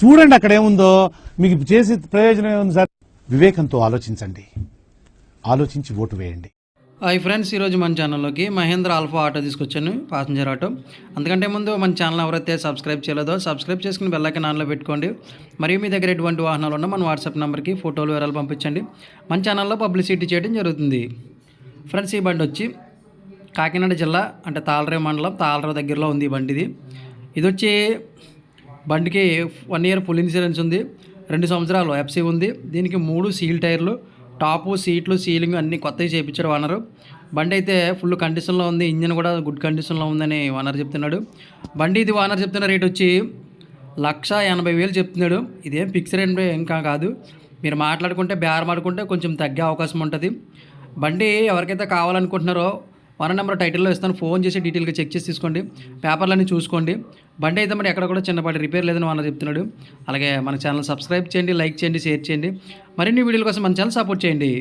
చూడండి అక్కడ ఏముందో మీకు చేసే ప్రయోజనం ఏముంది సార్? వివేకంతో ఆలోచించండి. ఆలోచించి ఓటు వేయండి. హాయ్ ఫ్రెండ్స్ ఈరోజు మన ఛానల్లోకి మహేంద్ర ఆల్ఫా ఆటో తీసుకొచ్చాను ప్యాసింజర్ ఆటో. అందుకంటే ముందు మన ఛానల్ ఎవరైతే సబ్స్క్రైబ్ చేయలేదో సబ్స్క్రైబ్ చేసుకుని బెల్లైకన్ ఆన్లో పెట్టుకోండి. మరియు మీ దగ్గర ఎటువంటి వాహనాలు ఉన్నా మన వాట్సాప్ నెంబర్కి ఫోటోలు వివరాలు పంపించండి. మన ఛానల్లో పబ్లిసిటీ చేయడం జరుగుతుంది. ఫ్రెండ్స్ ఈ బండి వచ్చి కాకినాడ జిల్లా అంటే తాళరే మండలం తాళరేవు దగ్గరలో ఉంది ఈ బండిది. ఇది వచ్చి బండికి వన్ ఇయర్ ఫుల్ ఇన్సూరెన్స్ ఉంది రెండు సంవత్సరాలు ఎఫ్సీ ఉంది. దీనికి మూడు సీల్ టైర్లు టాపు సీట్లు సీలింగ్ అన్నీ కొత్తవి చేయించారు ఓనరు బండి అయితే ఫుల్ కండిషన్లో ఉంది ఇంజిన్ కూడా గుడ్ కండిషన్లో ఉందని ఓనర్ చెప్తున్నాడు. బండి ఇది ఓనర్ చెప్తున్న రేట్ వచ్చి లక్ష ఎనభై వేలు చెప్తున్నాడు. ఇదేం ఫిక్స్ రేట్ ఇంకా కాదు. మీరు మాట్లాడుకుంటే బేరం ఆడుకుంటే కొంచెం తగ్గే అవకాశం ఉంటుంది. బండి ఎవరికైతే కావాలనుకుంటున్నారో వన్ నెంబర్ టైటిల్లో ఇస్తాను. ఫోన్ చేసి డీటెయిల్గా చెక్ చేసి తీసుకోండి. పేపర్లన్నీ చూసుకోండి. బండి అయితే మరి ఎక్కడ కూడా చిన్నపాటి రిపేర్ లేదని వాళ్ళు చెప్తున్నాడు. అలాగే మన ఛానల్ సబ్స్క్రైబ్ చేయండి లైక్ చేయండి షేర్ చేయండి. మరిన్ని వీడియోల కోసం మన ఛానల్ సపోర్ట్ చేయండి.